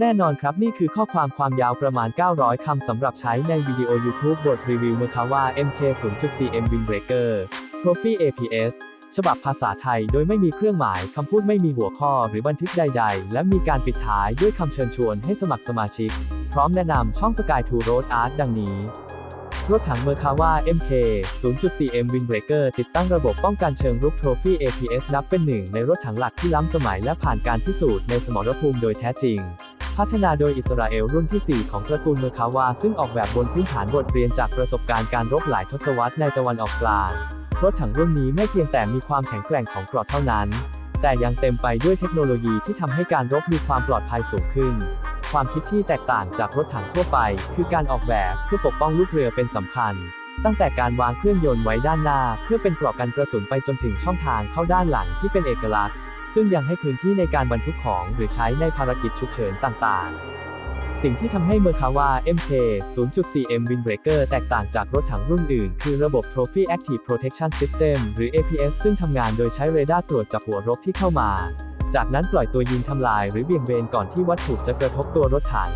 แน่นอนครับนี่คือข้อความความยาวประมาณ 900 คำสำหรับใช้ในวิดีโอ YouTube บทรีวิว Merkawa MK 0.4M Windbreaker Trophy APS ฉบับภาษาไทยโดยไม่มีเครื่องหมาย คำพูดไม่มีหัวข้อหรือบันทึกใด ๆ และมีการปิดท้ายด้วยคำเชิญชวนให้สมัครสมาชิก พร้อมแนะนำช่อง Sky to Road Art ดังนี้รถถัง Merkawa MK 0.4M Windbreaker ติดตั้งระบบป้องกันเชิงรุก Trophy APS นับเป็นหนึ่งในรถถังหลักที่ล้ำสมัยและผ่านการพิสูจน์ในสมรภูมิโดยแท้จริง พัฒนาโดยอิสราเอลรุ่นที่ 4 ของตระกูลเมอร์คาวา ซึ่งออกแบบบนพื้นฐานบทเรียนจากประสบการณ์การรบหลายทศวรรษในตะวันออกกลาง รถถังรุ่นนี้ไม่เพียงแต่มีความแข็งแกร่งของเกราะเท่านั้น แต่ยังเต็มไปด้วยเทคโนโลยีที่ทำให้การรบมีความปลอดภัยสูงขึ้น ความคิดที่แตกต่างจากรถถังทั่วไป คือการออกแบบเพื่อปกป้องลูกเรือเป็นสำคัญ ตั้งแต่การวางเครื่องยนต์ไว้ด้านหน้า เพื่อเป็นเกราะกันกระสุนไปจนถึงช่องทางเข้าด้านหลังที่เป็นเอกลักษณ์ ซึ่งยังให้พื้นที่ในการบรรทุกของหรือใช้ในภารกิจฉุกเฉินต่างๆ สิ่งที่ทำให้เมอร์คาวา MK 0.4M Windbreaker แตกต่างจากรถถังรุ่นอื่น คือระบบ Trophy Active Protection System หรือ APS ซึ่งทำงานโดยใช้เรดาร์ตรวจจับหัวรบที่เข้ามา จากนั้นปล่อยตัวยิงทำลายหรือเบี่ยงเบนก่อนที่วัตถุจะกระทบตัวรถถัง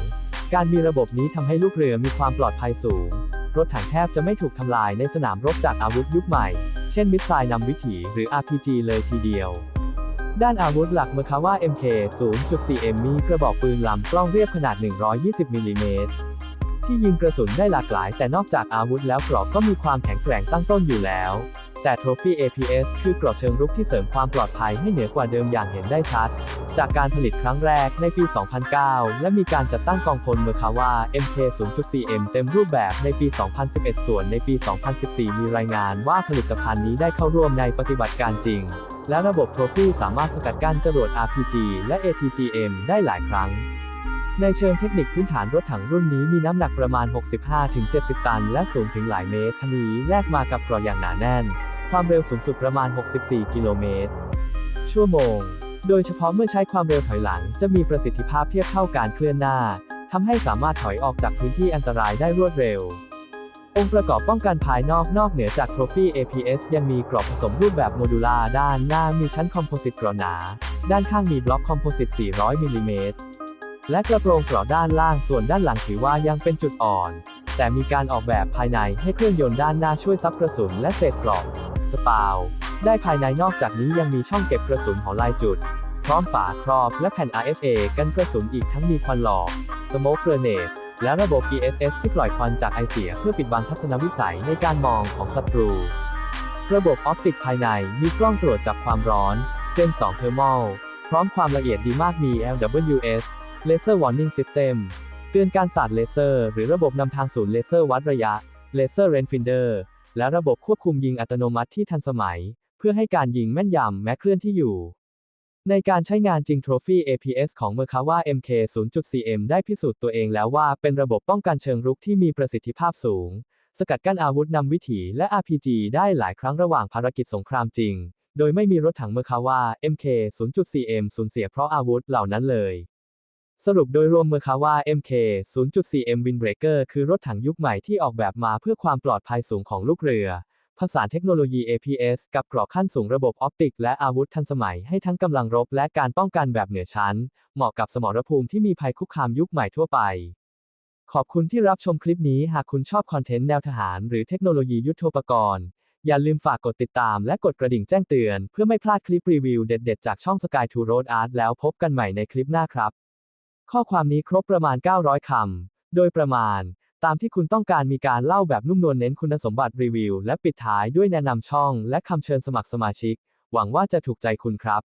การมีระบบนี้ทำให้ลูกเรือมีความปลอดภัยสูง รถถังแทบจะไม่ถูกทำลายในสนามรบจากอาวุธยุคใหม่ เช่นมิสไซล์นำวิถีหรือ RPG เลยทีเดียว ด้านอาวุธหลักเมคาว่า MK 0.4M มีกระบอกปืนลำกล้องเรียบขนาด 120 มิลลิเมตรที่ยิงกระสุนได้หลากหลาย แต่นอกจากอาวุธแล้วกราะก็มีความแข็งแกร่งตั้งต้นอยู่แล้ว แต่ Trophy APS คือกราะเชิงรุกที่เสริมความปลอดภัยให้เหนือกว่าเดิมอย่างเห็นได้ชัด จากการผลิตครั้งแรกในปี 2009 และมีการจัดตั้งกองพลเมคาว่า MK 0.4M เต็มรูปแบบในปี 2011 ส่วนในปี 2014 มีรายงานว่าผลิตภัณฑ์นี้ได้เข้าร่วมในปฏิบัติการจริง และระบบโทรฟี่สามารถสกัดกั้นจรวด RPG และ ATGM ได้หลายครั้ง ในเชิงเทคนิคพื้นฐานรถถังรุ่นนี้มีน้ำหนักประมาณ 65-70 ตัน และสูงถึงหลายเมตรทนี้แลกมากับกราะอย่างหนาแน่น ความเร็วสูงสุดประมาณ 64 กิโลเมตร ชั่วโมง โดยเฉพาะเมื่อใช้ความเร็วถอยหลัง จะมีประสิทธิภาพเทียบเท่าการเคลื่อนหน้าทำให้สามารถถอยออกจากพื้นที่อันตรายได้รวดเร็ว องค์ประกอบป้องกันภายนอกนอกเหนือจาก Trophy APS ยังมีกรอบผสมรูปแบบโมดูลาร์ด้านหน้ามีชั้นคอมโพสิตกราหนา ด้านข้างมีบล็อกคอมโพสิต 400 มิลลิเมตร และกระโปรงกราะด้านล่างส่วนด้านหลังถือว่ายังเป็นจุดอ่อน แต่มีการออกแบบภายในให้เครื่องยนต์ด้านหน้าช่วยซับกระสุนและเศษกราะสปาวได้ภายในนอกจากนี้ยังมีช่องเก็บกระสุนของลายจุด พร้อมฝาครอบและแผ่น RFA กันกระสุนอีกทั้งมีควันหลอกสโมกเกรเนต และระบบ ESS ที่ปล่อยควันจากไอเสียเพื่อปิดบังทัศนวิสัยในการมองของศัตรู ระบบออปติกภายในมีกล้องตรวจจับความร้อน Gen 2 Thermal พร้อมความละเอียดดีมากมี LWS Laser Warning System เตือนการสาดเลเซอร์หรือระบบนำทางศูนย์เลเซอร์วัดระยะ Laser Range Finder และระบบควบคุมยิงอัตโนมัติที่ทันสมัย เพื่อให้การยิงแม่นยำแม้เคลื่อนที่อยู่ ในการใช้งานจริง Trophy APS ของ Merkawa MK 0.4M ได้พิสูจน์ตัวเองแล้วว่าเป็นระบบป้องกันเชิงรุกที่มีประสิทธิภาพสูง สกัดกั้นอาวุธนำวิถีและ RPG ได้หลายครั้งระหว่างภารกิจสงครามจริง โดยไม่มีรถถัง Merkawa MK 0.4M สูญเสียเพราะอาวุธเหล่านั้นเลย สรุปโดยรวม Merkawa MK 0.4M Windbreaker คือรถถังยุคใหม่ที่ออกแบบมาเพื่อความปลอดภัยสูงของลูกเรือ ผสานเทคโนโลยี APS กับเกราะขั้นสูงระบบออปติก และอาวุธทันสมัยให้ทั้งกำลังรบและการป้องกันแบบเหนือชั้น เหมาะกับสมรภูมิที่มีภัยคุกคามยุคใหม่ทั่วไป ขอบคุณที่รับชมคลิปนี้หากคุณชอบคอนเทนต์แนวทหารหรือเทคโนโลยียุทโธปกรณ์ อย่าลืมฝากกดติดตามและกดกระดิ่งแจ้งเตือน เพื่อไม่พลาดคลิปรีวิวเด็ด ๆ จากช่อง Sky to Road Art แล้วพบกันใหม่ในคลิปหน้าครับ ข้อความนี้ครบประมาณ 900คำโดยประมาณ ตามที่คุณต้องการมีการเล่าแบบนุ่มนวลเน้นคุณสมบัติรีวิว และปิดท้ายด้วยแนะนำช่อง และคำเชิญสมัครสมาชิก หวังว่าจะถูกใจคุณครับ